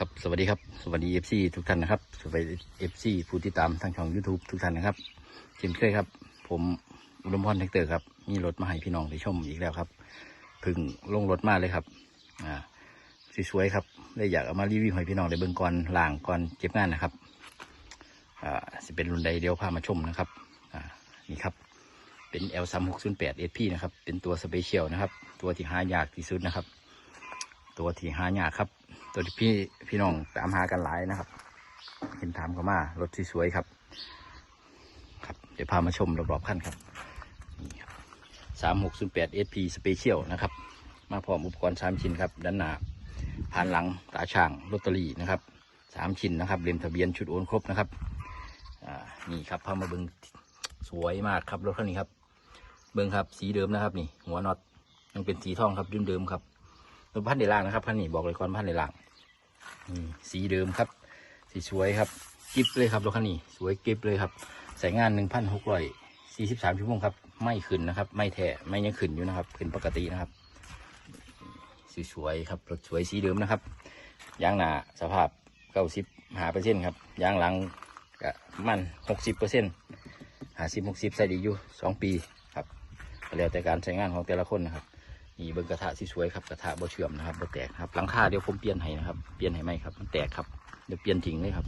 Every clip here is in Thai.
ครับสวัสดีครับสวัสดีเอฟซีทุกท่านนะครับสวัสดีเอฟซีผู้ติดตามทางช่อง YouTube ทุกท่านนะครับเช่นเคยครับ ผมอุดมพรแท็กเตอร์ครับมีรถมาให้พี่น้องได้ชมอีกแล้วครับพึ่งลงรถมาเลยครับอ่าสวยๆครับได้อยากเอามารีวิวให้พี่น้องได้เบิ่งก่อนล่างก่อนเก็บงานนะครับอ่าสิเป็นรุ่นใดเดียวพามาชมนะครับอ่านี่ครับเป็น L 3 6 0 8 SP นะครับเป็นตัวสเปเชียลนะครับ ตัวที่หายากที่สุดนะครับ ตัวที่หายากครับ ตัวที่พี่พี่น้องตามหากันหลายนะครับ เห็นถามเขามารถสวยๆครับ ครับ เดี๋ยวพามาชมรอบๆขั้นครับสามหกศูนย์แปดเอสพีสเปเชียลนะครับ มาพร้อมอุปกรณ์สามชิ้นครับด้านหน้าผ่านหลังตาช่างลอตเตอรี่นะครับสามชิ้นนะครับเล่มทะเบียนชุดโอนครบนะครับอ่านี่ครับพามาเบิงสวยมากครับรถคันนี้ครับ เบิงครับสีเดิมนะครับ นี่ หัวน็อตยังเป็นสีทองครับเดิมๆครับรถพันเดล่างนะครับพันนี่บอกเลยก่อนพันเดล่าง นี่สีเดิมครับ สีสวยครับกิฟเลยครับรถคันนี้ สวยกิฟเลยครับใส่งานหนึ่งพันหกร้อยสี่สิบสามชั่วโมงครับ ไม่ขึ้นนะครับ ไม่แท้ไม่ยังขึ้นอยู่นะครับขึ้นปกตินะครับสีสวยครับรถสวยสีเดิมนะครับยางหนาสภาพเก้าสิบหาเปอร์เซ็นต์ครับยางหลังก็มันหกสิบเปอร์เซ็นต์หาสิบหกสิบใส่ดีอยู่สองปีครับแล้วแต่การใช้งานของแต่ละคนนะครับ นี่เบิ้งกระทะที่สวยครับกระทะบ่เชื่อมนะครับบ่แตกครับหลังคาเดี๋ยวผมเปลี่ยนให้นะครับเปลี่ยนให้ไหมครับ มันแตกครับเดี๋ยวเปลี่ยนทิ้งเลยครับ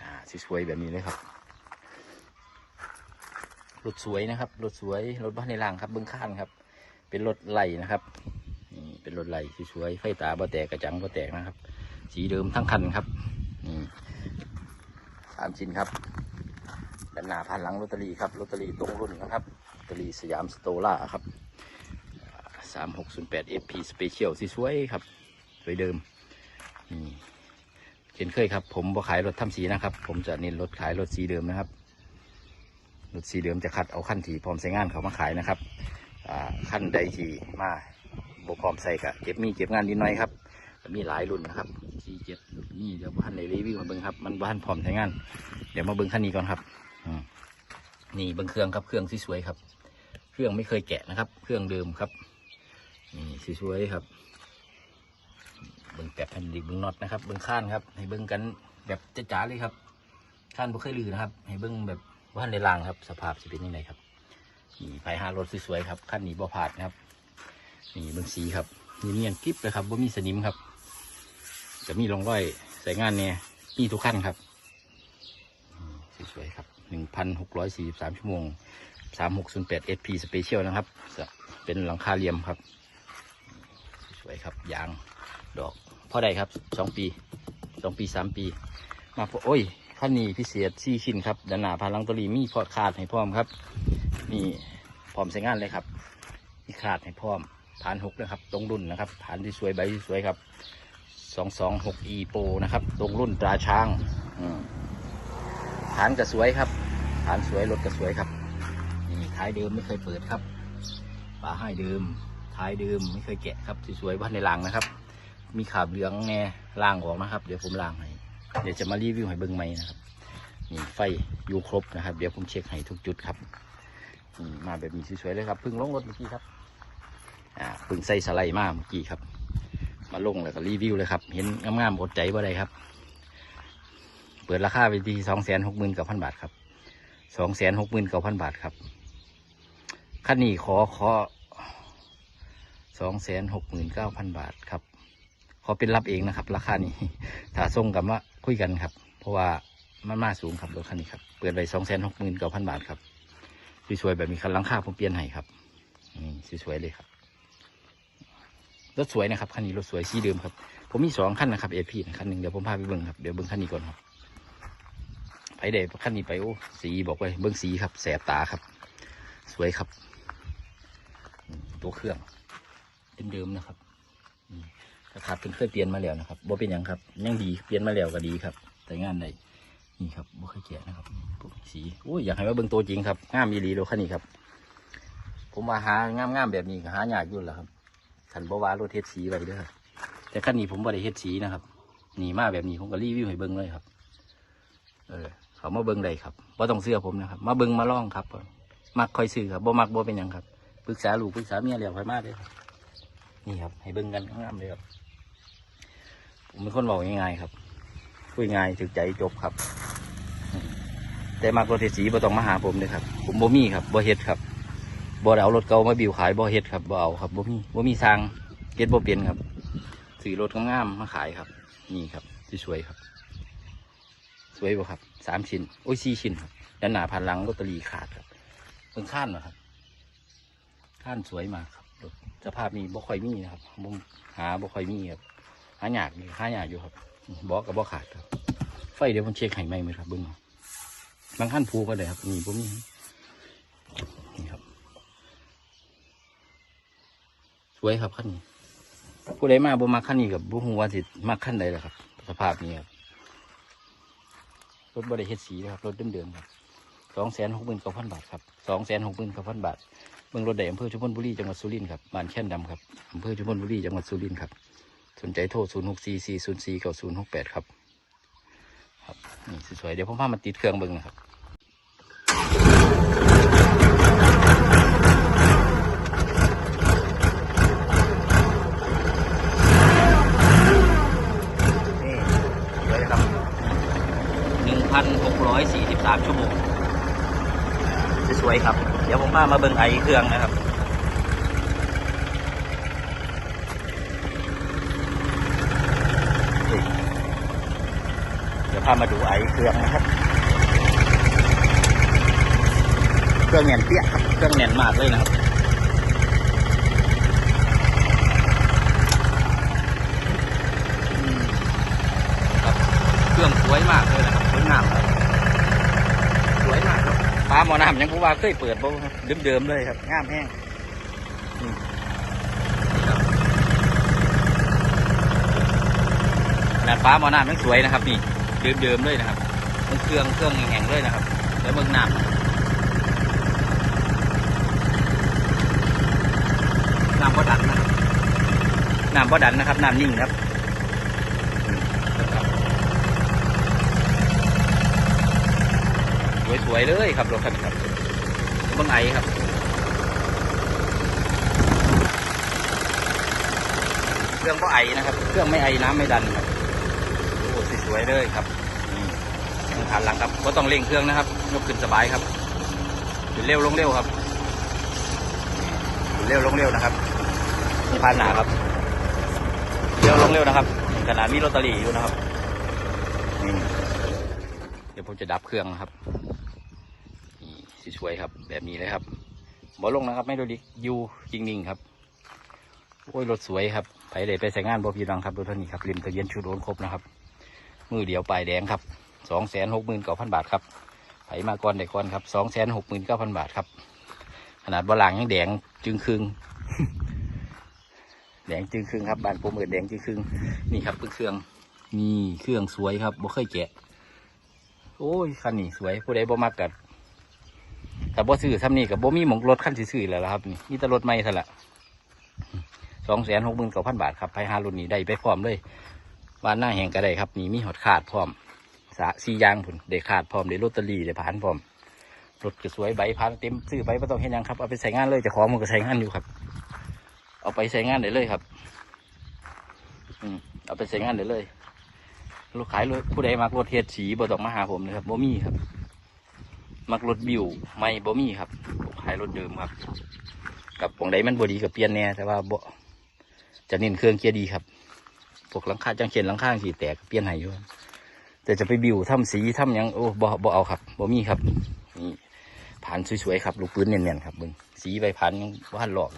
อ่าสีสวยแบบนี้เลยครับรถสวยนะครับรถสวยรถบ้านในล่างครับเบิ้งข้างครับ เป็นรถไหลนะครับนี่เป็นรถไหลที่สวยไฟตาบ่แตกกระจังบ่แตกนะครับ สีเดิมทั้งคันครับนี่สามชิ้นครับด้านหน้าผ่านหลังลอตเตอรี่ครับลอตเตอรี่ตรงรุ่นนะครับลอตเตอรี่สยามสโตล่าครับ สามหกศูนย์แปด FP Special สีสวยครับ สวยเดิมนี่เช่นเคยครับ ผมบ่ขายรถทำสีนะครับ ผมจะเน้นรถขายรถสีเดิมนะครับรถสีเดิมจะคัดเอาขั้นที่พร้อมใช้งานเขามาขายนะครับขั้นใดที่มาบ่พร้อมใส่กะเก็บมีเก็บงานนิดหน่อยครับมีหลายรุ่นนะครับสี่เจ็ดนี่เดี๋ยวบ้านในรีวิวมาเบิ้งครับ มันบ้านพร้อมใช้งาน เดี๋ยวมาเบิ้งขั้นนี้ก่อนครับนี่เบิ้งเครื่องครับเครื่องซีสวยครับ เครื่องไม่เคยแกะนะครับ เครื่องเดิมครับ นี่สีสวยครับ เบิ้งแกะแผ่นดิบเบิ้งน็อตนะครับเบิ้งข้านครับ ให้เบิ้งกันแบบจ๋าๆเลยครับข้านบ่เคยลือนะครับ ให้เบิ้งแบบว่านในรางครับ สภาพจะเป็นยังไงครับนี่ภายหารถสวยๆครับขั้นนี้บ่ผาดนะครับนี่เบิ้งสีครับนี่เนียนกริบเลยครับบ่มีสนิมครับ จะมีรองรอยใส่งานเนี่ยมีทุกขั้นครับสวยๆครับหนึ่งพันหกร้อยสี่สิบสามชั่วโมงสามหกศูนย์แปดเอสพีสเปเชียลนะครับ เป็นหลังคาเหลี่ยมครับ วยครับยางดอกพอได้ครับสองปีสองปีสามปี มาพอโอ้ยขั้นนี้พิเศษสี่ชิ้นครับด้านหน้าพาลังตรีมีพอขาดให้พร้อมครับนี่พร้อมใช้งานเลยครับมีขาดให้พร้อมฐานหกนะครับ ตรงรุ่นนะครับฐานที่สวยใบที่สวยครับสองสองหกอีโปนะครับ ตรงรุ่นตราช้างฐานก็สวยครับฐานสวยรถก็สวยครับนี่ท้ายเดิมไม่เคยเปิดครับฝาให้เดิม ท้ายเดิมไม่เคยแกะครับสวยๆบ้านในรางนะครับ มีขาบเหลืองแน่ล่างออกนะครับ เดี๋ยวผมล่างให้เดี๋ยวจะมารีวิวให้เบิ้งใหม่นะครับนี่ไฟอยู่ครบนะครับ เดี๋ยวผมเช็คให้ทุกจุดครับนี่มาแบบนี้สวยๆเลยครับเพิ่งลงรถเมื่อกี้ครับอ่าพิ่งใส่สไลด์มาเมื่อกี้ครับ มาลงแล้วก็รีวิวเลยครับ เห็นงามๆอดใจบ่ได้ครับ เปิดราคาไปที่สองแสนหกหมื่นเก้าพันบาทครับสองแสนหกหมื่นเก้าพันบาทครับคันนี้ขอขอ สองแสนหกหมื่นเก้าพันบาทครับ ขอเป็นรับเองนะครับ ราคานี้ถ้าส่งกับว่าคุยกันครับ เพราะว่ามันมาสูงครับรถคันนี้ครับเปิดไปสองแสนหกหมื่นเก้าพันบาทครับสวยๆแบบมีคันหลังคาผมเปลี่ยนให้ครับนี่สวยๆเลยครับรถสวยนะครับคันนี้รถสวยสีเดิมครับ ผมมีสองคันนะครับเอพีคันหนึ่งเดี๋ยวผมพาไปเบิ้งครับเดี๋ยวเบิ้งคันนี้ก่อนครับไปเดคันนี้ไปโอ้สีบอกไว้เบิ้งสีครับ แสบตาครับ สวยครับ ตัวเครื่อง เดิมๆนะครับอืมถ้าขาดเพิ่นเคยเปลี่ยนมาแล้วนะครับบ่เป็นหยังครับยังดีเปลี่ยนมาแล้วก็ดีครับ แต่งานใดนี่ครับบ่เคยแกะนะครับพวกสีโอ้ยอยากให้มาเบิ่งตัวจริงครับงามอีหลีโลคันนี้ครับ ผมมาหางามๆแบบนี้หายากอยู่แล้วครับขันบ่ว่ารถเฮ็ดสีไว้เด้อครับแต่คันนี้ผมบ่ได้เฮ็ดสีนะครับนี่มาแบบนี้ผมก็รีวิวให้เบิ่งเลยครับ เออ เขามาเบิ่งได้ครับบ่ต้องเสื้อผมนะครับ มาเบิ่งมาลองครับมักคอยซื้อครับบ่มักบ่เป็นหยังครับปรึกษาลูกปรึกษาเมียแล้วค่อยมาเด้อครับ นี่ครับ ให้เบิ่งกันง่ามเลยครับผมเป็นคนบอกง่ายๆครับคุยง่ายถึกใจจบครับ แต่มากรถเทสีบ่ต้องมาหาผมเลยครับ ผมบ่มีครับบ่เฮ็ดครับบ่เอารถเก่ามาบิวขายบ่เฮ็ดครับบ่เอาครับบ่มีบ่มีทางเฮ็ดบ่เป็นครับซื้อรถงามๆมาขายครับ นี่ครับสวยครับ สวยบ่ครับสามชิ้นโอ้ยสี่ชิ้นครับด้านหน้าพันหลังลอตเตอรี่ขาดครับเพิ่งข้านมาครับข้านสวยมากครับ สภาพนี้บ่ค่อยมีนะครับผมหาบ่ค่อยมีครับหาหยากอยู่หายากอยู่ครับบอกกับบ่ขาดครับ ไฟเดี๋ยวผมเช็คให้ไหมไหมครับเบิ้งเอาบางขั้นผูก็ได้ครับนี่ผมมีนี่ครับ สวยครับขั้นนี้ผู้ใดมาบ่มาขั้นนี้กับบุหัวาสิมาขั้นใดล่ะครับ สภาพนี้ครับรถบริเฮ็ดสีนะครับรถเดิมๆครับสองแสนหกหมื่นเก้าพันบาทครับสองแสนหกหมื่นเก้าพันบาท เมืองรถใดอำเภอชุมพลบุรีจังหวัดสุรินทร์ครับบ้านแค่นดำครับอำเภอชุมพลบุรีจังหวัดสุรินทร์ครับสนใจโทรศูนย์หกสี่สี่ศูนย์สี่เก้าศูนย์หกแปดครับ ครับ นี่สวยๆเดี๋ยวผมพามาติดเครื่องเบิ้งนะครับนี่สวยครับหนึ่งพันหกร้อยสี่สิบสามชั่วโมง สวยๆครับเดี๋ยวผมพามาเบิ้งไอเครื่องนะครับเดี๋ยวพามาดูไอเครื่องนะครับ เครื่องแน่นเปี้ยครับเครื่องแน่นมากเลยนะครับเครื่องสวยมากเลยนะครับสวยงามครับสวยมากครับ ฟ้าหมอน้ำยังผู้ว่าเคยเปิดบ่ครับเดิมๆเลยครับงามแห้งนี่ครับขนาดฟ้าหมอน้ำยังสวยนะครับ นี่เดิมๆเลยนะครับมันเครื่องเครื่องแห้งๆเลยนะครับ แล้วมืองน้ำน้ำบ่ดันนะครับน้ำบ่ดันนะครับน้ำนิ่งครับ วยเลยครับรถคันนี้ครับเบังไอครับเครื่องก็ไอนะครับ เครื่องไม่ไอน้ำไม่ดันครับโอ้สวยเลยครับนี่ผ่านหลังครับก็ต้องเร่งเครื่องนะครับยกขึ้นสบายครับขึ้นเร็วลงเร็วครับขึ้นเร็วลงเร็วนะครับผ่านหนาครับเร็วลงเร็วนะครับขนาดมีลอตเตอรี่อยู่นะครับนี่เดี๋ยวผมจะดับเครื่องนะครับ สวยๆครับ แบบนี้เลยครับบอลงนะครับ ไม่โดดิกยูจริงนิ่งครับ โอ้ยรถสวยครับไปเลยไปใส่งานบอพีรังครับรถท่านี้ครับริมทะเบียนชุดโอนครบนะครับ มือเดียวปลายแดงครับสองแสนหกหมื่นเก้าพันบาทครับไผมาก่อนได้ก่อนครับสองแสนหกหมื่นเก้าพันบาทครับ ขนาดบอลางยังแดงจึงครึ่งแดงจึงครึ่งครับบานโปรเมิดแดงจึงครึ่งนี่ครับเครื่องนี่เครื่องสวยครับบ่เคยแกะ โอ้ยคันนี้สวยผู้ใดบ่มักกัด แต่บ่ซื้อซ้ำนี่กับบ่มีหมงรถขั้นซื้อๆแล้วครับนี่มีแต่รถใหม่ซะละสองแสนหกหมื่นเก้าพันบาทครับไปหารุ่นนี้ได้ไปพร้อมเลยบ้านหน้าแห่งก็ได้ครับนี่มีหอดขาดพร้อมสะสี่อยางผุนได้ขาดพร้อมได้ลอตเตอรี่ได้ผ่านพร้อมรถก็สวยใบผ่านเต็มซื้อใบไม่ต้องเห็นยังครับเอาไปใส่งานเลยจะของมันก็ใส่งานอยู่ครับ เอาไปใส่งานได้เลยครับอืมเอาไปใส่งานได้เลยลูกขายรถผู้ใดมักรถเทียดสีบ่ต้องมาหาผมนะครับบ่มีครับ มักรถบิวไม่บ่มีครับขายรถเดิมครับกับของใดมันบดีกับเปลี่ยนแน่แต่ว่าบ่จะเน้นเครื่องเกียร์ดีครับพวกหลังคาจังเขียนหลังคาสีแตกเปลี่ยนให้อยู่แต่จะไปบิวทำสีทำยังโอ้บ่บ่เอาครับบ่มีครับนี่ผ่านสวยๆครับลูกปืนเนียนๆครับมึงสีใบพันยังบ่ทันหลอก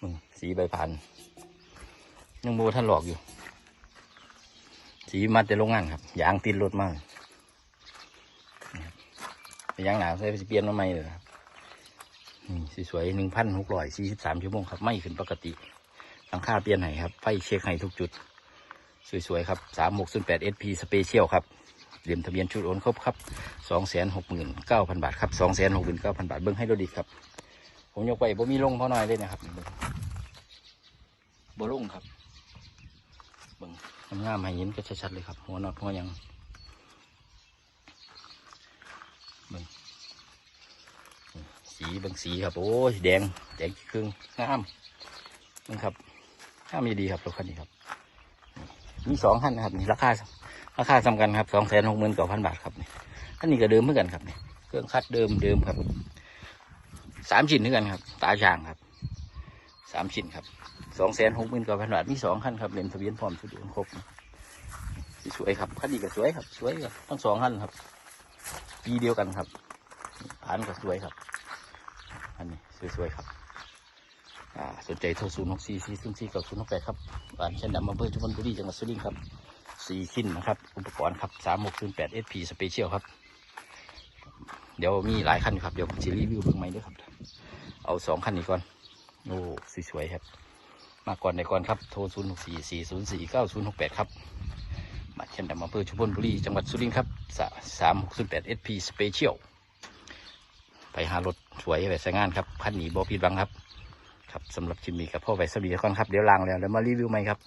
มึงสีใบพันยังบ่ทันหลอกอยู่ สีมาแต่โรงงานครับยางติดรถมาก ไปย่างหนาวใส่ไปเปลี่ยนมาใหม่เลยครับนี่สวยๆหนึ่งพันหกร้อยสี่สิบสามชั่วโมงครับ ไม่ขึ้นปกติหลังคาเปลี่ยนให้ครับ ไฟเช็คให้ทุกจุด สวยๆครับสามหกศูนย์แปดเอสพีสเปเชียลครับเหลี่ยมทะเบียนชุดโอนครบครับสองแสนหกหมื่นเก้าพันบาทครับสองแสนหกหมื่นเก้าพันบาทเบิ้งให้เราดีครับ ผมยกไปบ่มีลงเพราะน้อยเลยนะครับบ่ลงครับเบิ้งงามให้เห็นก็ชัดๆเลยครับ หัวน็อตหัวยัง สีบางสีครับ โอ้ยแดงแดงครึ่งงามนี่ครับงามดีครับรถคันนี้ครับ มีสองคันนะครับนี่ราคาราคาสำคัญครับสองแสนหกหมื่นเก้าพันบาทครับนี่อันนี้ก็เดิมเหมือนกันครับนี่เครื่องคัดเดิมเดิมครับสามชิ้นเหมือนกันครับ ตาช่างครับสามชิ้นครับสองแสนหกหมื่นเก้าพันบาทมีสองคันครับเลนทะเบียนพร้อมชุดครบสวยครับคันนี้ก็สวยครับ สวยครับทั้งสองคันครับปีเดียวกันครับผ่านก็สวยครับ อันนี้สวยๆครับสนใจโทรศูนย์หกสี่สี่ศูนย์สี่กับศูนย์หกแปดครับบ้านเช่นดำอำเภอจุฬาบุรีจังหวัดสุรินทร์ครับสี่ชิ้นนะครับ อุปกรณ์ครับสามหกศูนย์แปดเอสพีสเปเชียลครับ เดี๋ยวมีหลายคันครับ เดี๋ยวผมจะรีวิวเพิ่งใหมด้วยครับ เอาสองคันนี้ก่อน โอ้สวยๆครับ มาก่อนในก่อนครับ โทรศูนย์หกสี่สี่ศูนย์สี่เก้าศูนย์หกแปดครับบ้านเช่นดำอำเภอชุมพลบุรีจังหวัดสุรินทร์ครับสามหกศูนย์แปดเอสพีสเปเชียลไปหารถ สวยไปใช้งานครับคันนี้บอผิดบังครับ ครับสำหรับคลิปนี้กับพ่อไวสบีก่อนครับ เดี๋ยวล้างแล้วแล้วมารีวิวใหม่ครับ